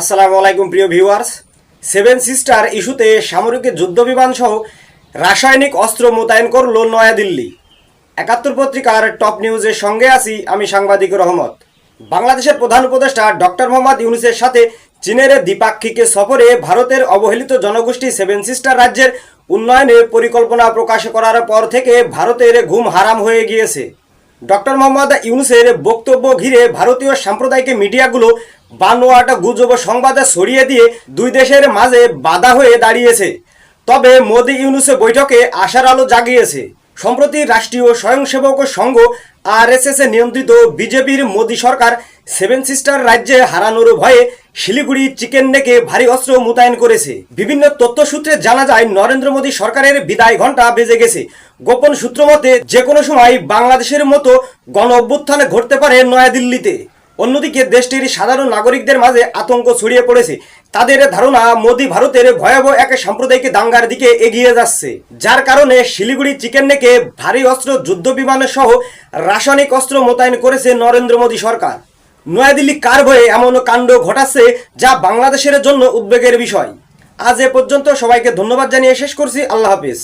আসসালামু আলাইকুম, প্রিয় ভিউয়ার্স। সেভেন সিস্টার ইস্যুতে সামরিক যুদ্ধবিমান সহ রাসায়নিক অস্ত্র মোতায়েন করল নয়াদিল্লি। একাত্তর পত্রিকার টপ নিউজের সঙ্গে আছি আমি সাংবাদিক রহমত। বাংলাদেশের প্রধান উপদেষ্টা ডক্টর মোহাম্মদ ইউনুসের সাথে চীনের দ্বিপাক্ষিক সফরে ভারতের অবহেলিত জনগোষ্ঠী সেভেন সিস্টার রাজ্যের উন্নয়নে পরিকল্পনা প্রকাশ করার পর থেকে ভারতের ঘুম হারাম হয়ে গিয়েছে। ডক্টর মোহাম্মদ ইউনুসের বক্তব্য ঘিরে ভারতীয় সাম্প্রদায়িক মিডিয়াগুলো বানোয়াটা গুজব সংবাদ ছড়িয়ে দিয়ে দুই দেশের মাঝে বাধা হয়ে দাঁড়িয়েছে। তবে মোদি ইউনুসে বৈঠকে আশার আলো জাগিয়েছে। সম্প্রতি রাষ্ট্রীয় স্বয়ংসেবক সংঘ আরএসএস নিয়ন্ত্রিত বিজেপির মোদি সরকার সেভেন সিস্টার রাজ্যে হারানোর ভয়ে শিলিগুড়ি চিকেন নেকে ভারী অস্ত্র মোতায়েন করেছে। বিভিন্ন তথ্য সূত্রে জানা যায়, নরেন্দ্র মোদী সরকারের বিদায় ঘণ্টা বেজে গেছে। গোপন সূত্র মতে যে কোনো সময় বাংলাদেশের মতো গণ অভ্যুত্থান ঘটতে পারে নয়াদিল্লিতে। অন্যদিকে দেশটির সাধারণ নাগরিকদের মাঝে আতঙ্ক ছড়িয়ে পড়েছে। তাদের ধারণা, মোদি ভারতের ভয়াবহ এক সাম্প্রদায়িক দাঙ্গার দিকে এগিয়ে যাচ্ছে। যার কারণে শিলিগুড়ি চিকেন নেকে ভারী অস্ত্র যুদ্ধ বিমান সহ রাসায়নিক অস্ত্র মোতায়েন করেছে নরেন্দ্র মোদী সরকার। নয়াদিল্লি কার ভয়ে এমন কাণ্ড ঘটাচ্ছে, যা বাংলাদেশের জন্য উদ্বেগের বিষয়। আজ এ পর্যন্ত সবাইকে ধন্যবাদ জানিয়ে শেষ করছি। আল্লাহ হাফিজ।